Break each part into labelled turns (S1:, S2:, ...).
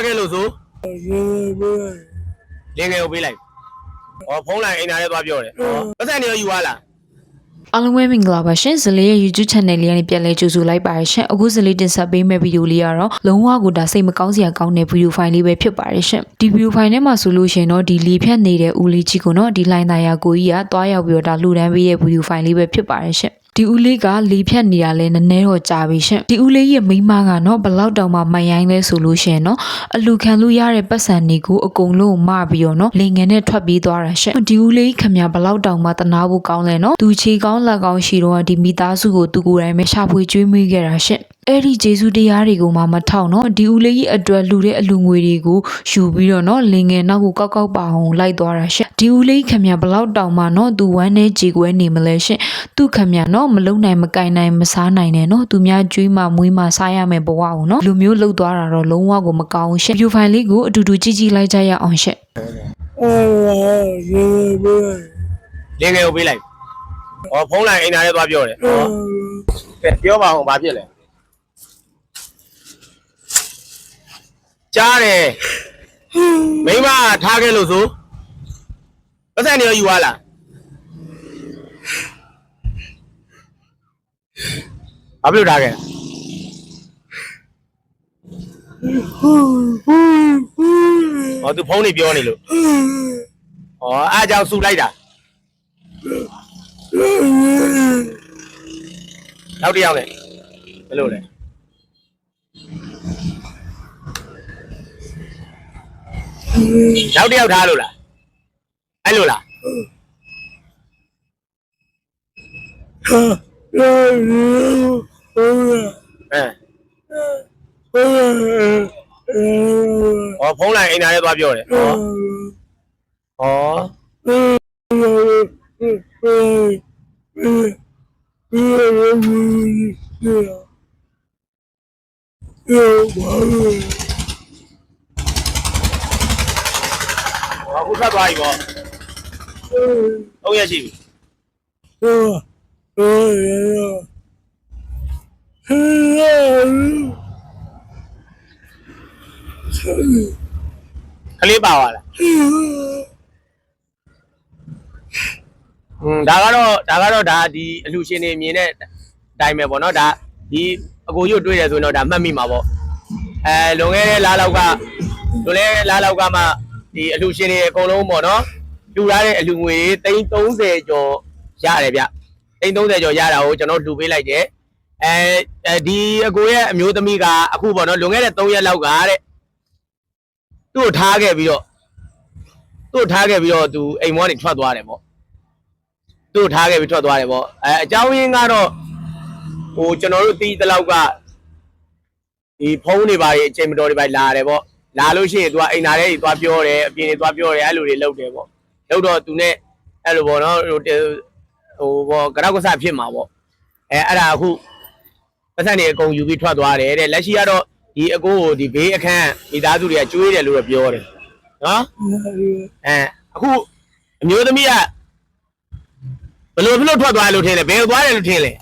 S1: ထားခဲ့လို့ဆိုလင်းငယ်ကိုပေးလိုက်ဟောဖုန်းလိုက်အိမ်သားလေးသွားပြောတယ်ဟောပတ်စံနေရောယူသွားလား
S2: အားလုံးပဲမင်္ဂလာပါရှင်ဇလေးရဲ့ YouTube channel လေးကနေပြန်လဲကြိုဆိုလိုက်ပါရရှင်အခုဇလေးတင်ဆက်ပေးမယ့်ဗီဒီယိုလေးကတော့လုံးဝကိုဒါစိတ်မကောင်းစရာကောင်းတဲ့ဗီဒီယိုဖိုင်လေးပဲဖြစ်ပါတယ်ရှင်ဒီဗီဒီယိုဖိုင်ထဲမှာဆိုလို့ရှိရင်တော့ဒီလေဖြတ်နေတဲ့ဦးလေးကြီးကိုတော့ဒီလိုင်းသားရကိုကြီးကတွားရောက်ပြီးတော့ဒါလှူဒန်းပေးတဲ့ဗီဒီယိုဖိုင်လေးပဲဖြစ်ပါတယ်ရှင် ဒီဦးလေးကလေဖြတ်နေတာလဲနည်းနည်းတော့ကြာပြီရှင်ဒီဦးလေးရဲ့မိန်းမကနော်ဘလောက်တောင်မှမန်ရိုင်းလဲဆိုလို့ရှိရင်နော်အလူခံလို့ရတဲ့ပတ်စံတွေကိုအကုန်လုံးမပြီးတော့နော်လေငယ်နဲ့ထွက်ပြေးသွားတာရှင်ဒီဦးလေးခမရဘလောက်တောင်မှတနာဖို့ကောင်းလဲနော်သူချီကောင်းလက်ကောင်းရှိတော့ဒီမိသားစုကိုသူကိုယ်တိုင်ပဲရှာဖွေကျွေးမွေးခဲ့တာရှင်အဲ့ဒီဂျေစုတရားတွေကိုမှမထောက်နော်ဒီဦးလေးကြီးအတွက်လူတဲ့အလူငွေတွေကိုယူပြီးတော့နော်လင်ငယ်နောက်ကိုကောက်ကောက်ပါအောင်လိုက်သွားတာရှင်ဒီဦးလေးခမရဘလောက်တောင်မှနော်သူဝမ်းနေကြေကွဲနေမလဲရှင်သူခမရနော်မလုံနိုင်မကင်နိုင်မစားနိုင်နဲ့နော်သူများကျွေးမှမွေးမှစားရမယ်ဘဝကိုနော်လူမျိုးလှုပ်သွားတာတော့လုံးဝကိုမကောင်းဘူးရှင်ဗီဒီယိုဖိုင်လေးကိုအတူတူကြည့်ကြည့်လိုက်ကြရအောင်ရှင်
S1: လင်းငယ်ကိုပေးလိုက်ဟောဖုန်းလိုက်အိမ်သားလေးသွားပြောတယ်ဟောကဲပြောပါအောင်ဘာဖြစ်လဲ ကြားတယ်မိမထားခဲ့လို့ဆိုပတ်စံနေရောယူသွားလားဘာဖြစ်လို့ထားခဲ့ဟောသူဖုန်းနေပြောနေလို့ဟောအားကြောင့်စူလိုက်တာနောက်တစ်ယောက်နဲ့ဘယ်လိုလဲ နောက်တစ်ယောက်ထားလို့လားအဲ့လိုလားအဲဟောဖုန်းလိုက်အိမ်သားလေးသွားပြောတယ်ဟောဟောဟော ခုထွက်သွားပြီပေါ့သုံးရက်ရှိပြီကလေးပါသွားလားอืมဒါကတော့ဒါကတော့ဒါဒီအလှရှင်နေမြင်တဲ့အတိုင်းပဲပေါ့နော်ဒါဒီအကိုကြီးကိုတွေ့တယ်ဆိုရင်တော့ဒါမှတ်မိမှာပေါ့အဲလွန်ခဲ့တဲ့လားလောက်ကလွန်ခဲ့တဲ့လားလောက်ကမှ ဒီအလှရှင်တွေအကုန်လုံးပေါ့နော်လူရတဲ့အလှငွေ330ကျော်ရတယ်ဗျ330ကျော်ရတာကိုကျွန်တော်လူပေးလိုက်တယ်အဲအဲဒီအကိုရဲ့အမျိုးသမီးကအခုပေါ့နော်လွန်ခဲ့တဲ့3ရက်လောက်ကတဲ့သူ့ကိုထားခဲ့ပြီးတော့သူ့ကိုထားခဲ့ပြီးတော့သူအိမ်မောကနေထွက်သွားတယ်ပေါ့သူ့ထားခဲ့ပြီးထွက်သွားတယ်ပေါ့အဲအကြောင်းရင်းကတော့ဟိုကျွန်တော်တို့တီးတလောက်ကဒီဖုန်းတွေပါအချိန်မတော်တွေပါလာတယ်ပေါ့ လာလို့ရှိရင်သူကအိမ်သားတွေသွားပြောတယ်အပြင်တွေသွားပြောတယ်အဲ့လိုတွေလုပ်တယ်ပေါ့လုပ်တော့သူနဲ့အဲ့လိုပေါ့နော်ဟိုဟိုပေါ့ကရောက်ကဆဖြစ်မှာပေါ့အဲအဲ့ဒါအခုပတ်စံတွေအကုန်ယူပြီးထွက်သွားတယ်တဲ့လက်ရှိကတော့ဒီအကိုကိုဒီဘေးအခန်းမိသားစုတွေကကျွေးတယ်လို့တော့ပြောတယ်နော်အဲအခုအမျိုးသမီးကဘယ်လိုဖြစ်လို့ထွက်သွားတယ်လို့ထင်လဲဘယ်ကိုသွားတယ်လို့ထင်လဲ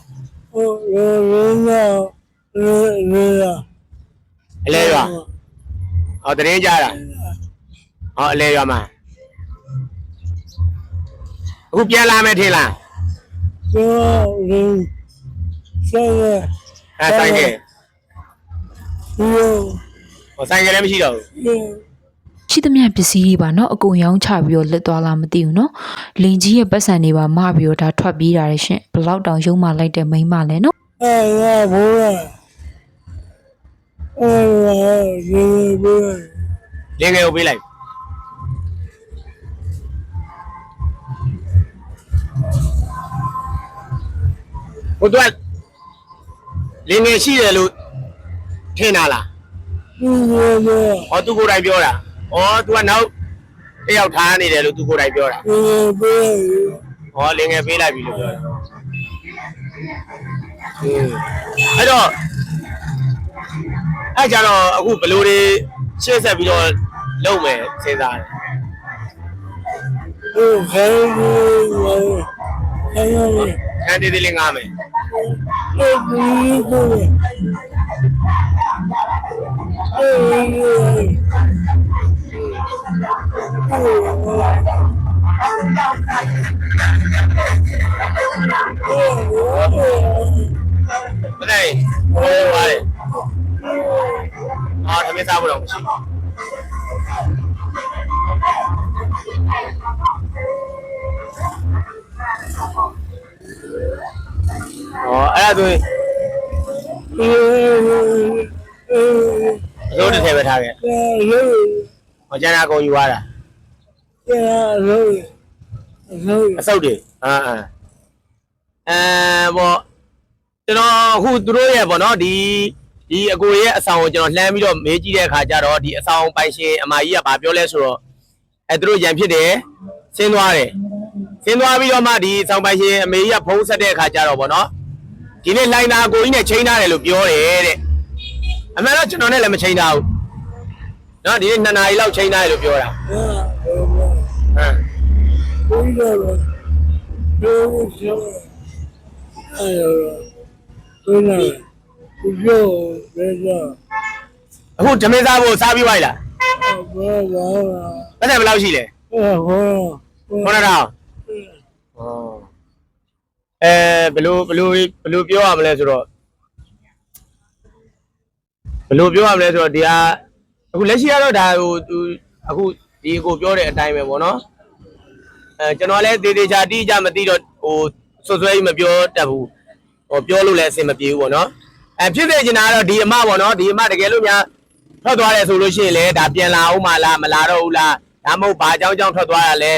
S1: အလဲရွာ ဟောတရင်ကြတာဟောအလဲရွာမှာအခုပြန်လာမယ်ထင်လားအဲဆိုင်ကဟောဆိုင်ကလည်းမရှိတော့ဘူး
S2: ရှိသမျှပစ္စည်းတွေပါเนาะအကုန်ရောင်းချပြီးတော့လက်သွားလားမသိဘူးเนาะလင်ကြီးရဲ့ပတ်စံတွေပါမပြီးတော့ဒါထွက်ပြေးတာရရှင်ဘယ်လောက်တောင်ရုံမှလိုက်တဲ့မိန်းမလဲเนาะ
S1: လင်းငယ်ကိုပေးလိုက်ဟိုတော့လင်းငယ်ရှိတယ်လို့ထင်တာလားဟောသူကိုယ်တိုင်ပြောတာ။ဩ तू ကနောက်တစ်ယောက်ထားနေတယ်လို့သူကိုယ်တိုင်ပြောတာ။ဟောလင်ငယ်ပေးလိုက်ပြီလို့ပြောတာ။ဟင်းအဲ့တော့ အဲ့ကြတော့အခုဘယ်လိုတွေရှေ့ဆက်ပြီးတော့လုပ်မယ်စဉ်းစားတယ်။ခန်းသေးသေးလေးငားမယ်မနိုင်ဟိုပါလေအာသ မီးစားဖို့တော့မရှိဘူးဟောအဲ့ဒါဆိုရင်ရိုးတစ်ထည်ပဲထားခဲ့ဟောကျန်တာအကုန်ယူသွားတာအစုပ်တွေအာအာအဲဘောကျွန်တော်အခုသူတို့ရဲ့ပေါ့နော်ဒီ ဒီအကိုရဲ့အဆောင်ကိုကျွန်တော်လှမ်းပြီးတော့မေးကြည့်တဲ့အခါကျတော့ဒီအဆောင်ပိုင်ရှင်အမကြီးကဗာပြောလဲဆိုတော့အဲသူတို့ရန်ဖြစ်တယ်ဆင်းသွားတယ်ဆင်းသွားပြီးတော့မှဒီအဆောင်ပိုင်ရှင်အမေကြီးကဖုံးဆက်တဲ့အခါကျတော့ပေါ့နော်ဒီနေ့လိုင်းနာအကိုကြီးနဲ့ချိန်ထားတယ်လို့ပြောတယ်တဲ့အမှန်တော့ကျွန်တော်နဲ့လည်းမချိန်ထားဘူးနော်ဒီနေ့2နာရီလောက်ချိန်ထားတယ်လို့ပြောတာဟမ်အ ခုဓမေသားဖို့စားပြီးသွားပြီလားဘယ်နဲ့ဘယ်လောက်ရှိလဲခုနကတော့အဲဘယ်လိုဘယ်လိုဘယ်လိုပြောရမလဲဆိုတော့ဘယ်လိုပြောရမလဲဆိုတော့ဒီဟာအခုလက်ရှိကတော့ဒါဟိုသူအခုဒီကိုပြောတဲ့အတိုင်းပဲပေါ့နော်အဲကျွန်တော်လည်းတေးသေးချာတိကျမသိတော့ဟိုဆွဆွဲကြီးမပြောတတ်ဘူးဟိုပြောလို့လည်းအဆင်မပြေဘူးပေါ့နော် အဲဖြစ်နေချင်တာကတော့ဒီအမပေါ့နော်ဒီအမတကယ်လို့များထွက်သွားတယ်ဆိုလို့ရှိရင်လည်းဒါပြန်လာအောင်မလားမလာတော့ဘူးလားဒါမှမဟုတ်ဘာအကြောင်းကြောင့်ထွက်သွားတာလဲ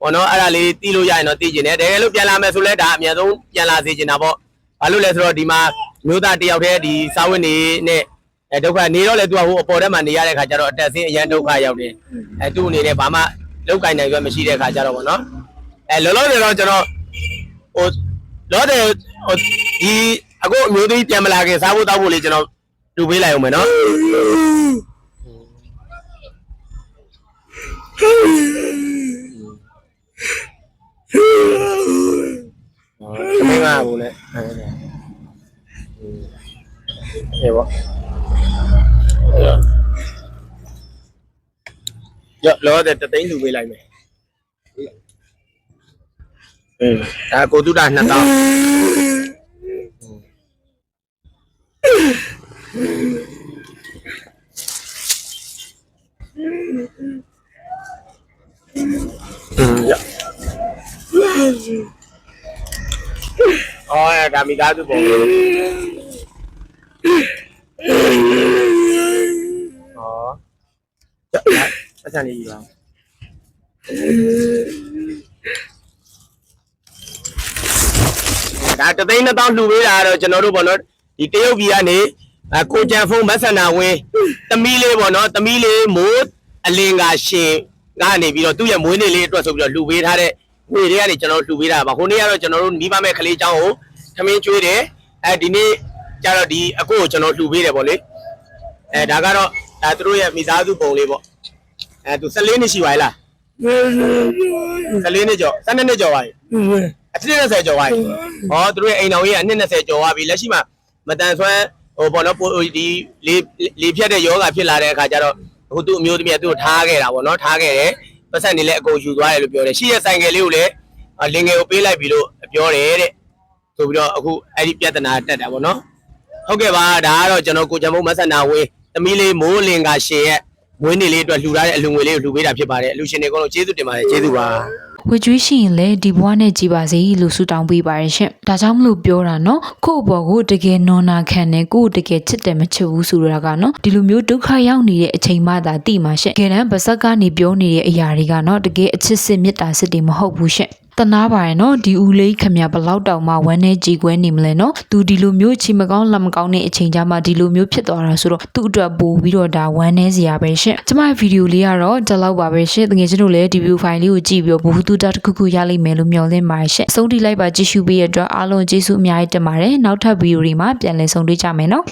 S1: ပေါ့နော်အဲ့ဒါလေးသိလို့ရရင်တော့သိကျင်တယ်တကယ်လို့ပြန်လာမယ်ဆိုလဲဒါအများဆုံးပြန်လာစေချင်တာပေါ့ဘာလို့လဲဆိုတော့ဒီမှာမျိုးသားတယောက်တည်းဒီစာဝတ်နေနဲ့အဲဒုက္ခနေတော့လေသူကဟိုအပေါ်ထဲမှာနေရတဲ့ခါကျတော့အတက်ဆင်းအရန်ဒုက္ခရောက်တယ်အဲသူ့အနေနဲ့ဘာမှလောက်ကင်နိုင်ရွက်မရှိတဲ့ခါကျတော့ဗောနော်အဲလောလောဆယ်တော့ကျွန်တော်ဟိုလောတယ်ဟိုဒီ အခုအမျိုးသမီးပြန်မလာခင်စားဖို့တောက်ဖို့လေးကျွန်တော်လူပေးလိုက်အောင်မယ်နော်မင်းကဘူးလေအဲပေါ့ရလောတဲ့တသိန်းလူပေးလိုက်မယ်အင်းဒါကိုတုဒ္ဒ2000อืมရ အော်အဲ့ဒါမိသားစုပုံလေးဟောဆက်ဆံလေးယူပါဒါတသိန်း2000လှူပေးတာကတော့ကျွန်တော်တို့ပေါ့နော်ဒီတရုတ်ပြည်ကနေအကိုကြံဖုန်းမဆန္ဒဝင်းသမီးလေးပေါ့နော်သမီးလေးမိုးအလင်ကရှင်ကနေပြီးတော့သူ့ရဲ့မွေးနေ့လေးအတွက်ဆိုပြီးတော့လှူပေးထားတဲ့ ငွေတွေကနေကျွန်တော်လှူပေးတာပါဟိုနေ့ကတော့ကျွန်တော်တို့မိဘမဲ့ကလေးချောင်းကိုသမင်းကျွေးတယ်အဲဒီနေ့ကျတော့ဒီအကိုကိုကျွန်တော်လှူပေးတယ်ပေါ့လေအဲဒါကတော့ဒါသူတို့ရဲ့မိသားစုပုံလေးပေါ့အဲသူ14နှစ်ရှိပါလား14နှစ်ကျော်12နှစ်ကျော်ပါပြီအထက်20ကျော်ပါပြီဟောသူတို့ရဲ့အိမ်တော်ကြီးကအနှစ်20ကျော်ပါပြီလက်ရှိမှာမတန်ဆွမ်းဟိုပေါ့နော်ဒီလေလေဖြတ်တဲ့ယောဂဖြစ်လာတဲ့အခါကျတော့ဟိုသူ့အမျိုးသမီးကသူ့ကိုထားခဲ့တာပေါ့နော်ထားခဲ့တယ် ပတ်စံနေလည်းအကုန်ယူသွားတယ်လို့ပြောတယ်။ရှိတဲ့ဆိုင်ကယ်လေးကိုလည်းလင်ငယ်ကိုပေးလိုက်ပြီလို့ပြောတယ်တဲ့။ဆိုပြီးတော့အခုအဲ့ဒီပြဿနာတက်တာပေါ့နော်။ဟုတ်ကဲ့ပါဒါကတော့ကျွန်တော်ကိုချမုံမဆန္ဒဝေးသမီးလေးမိုးလင်ကရှင်ရဲ့ဝင်းနေလေးအတွက်လှူထားတဲ့အလူငွေလေးကိုလှူပေးတာဖြစ်ပါတယ်။အလူရှင်တွေကတော့ကျေးဇူးတင်ပါတယ်ကျေးဇူးပါ။
S2: ဝေကျွေးရှိရင်လည်းဒီဘဝနဲ့ကြည်ပါစေလို့ဆုတောင်းပေးပါရရှင်။ဒါကြောင့်မလို့ပြောတာနော်ကိုယ့်အပေါ်ကိုတကယ်နော်နာခံတယ်ကိုယ့်ကိုတကယ်ချစ်တယ်မချစ်ဘူးဆိုတာကနော်ဒီလိုမျိုးဒုက္ခရောက်နေတဲ့အချိန်မှသာသိမှာရှင်။တကယ်တမ်းဗစက်ကနေပြောနေတဲ့အရာတွေကနော်တကယ်အချစ်စစ်မေတ္တာစစ်တွေမဟုတ်ဘူးရှင်။ တနာပါရဲ့နော်ဒီဦးလေးခမရဘလောက်တောင်မှဝမ်းနဲ့ကြည်ကွဲနေမလဲနော်သူဒီလိုမျိုးချီမကောင်းလက်မကောင်းတဲ့အချိန်ကြမှာဒီလိုမျိုးဖြစ်သွားတာဆိုတော့သူ့အတွက်ပို့ပြီးတော့ဒါဝမ်းနေစရာပဲရှင့်ကျမဗီဒီယိုလေးကတော့ဒီလောက်ပါပဲရှင့်တကယ်ချင်းတို့လည်းဒီဗီဒီယိုဖိုင်လေးကိုကြည့်ပြီးတော့ဘူးတူတာတစ်ခုခုရလိမ့်မယ်လို့မျှော်လင့်ပါတယ်ရှင့်အဆုံးထိလိုက်ပါကြည့်ရှုပေးရတဲ့အတွက်အားလုံးကျေးဇူးအများကြီးတင်ပါတယ်နောက်ထပ်ဗီဒီယိုတွေမှာပြန်လည်ဆုံတွေ့ကြမယ်နော်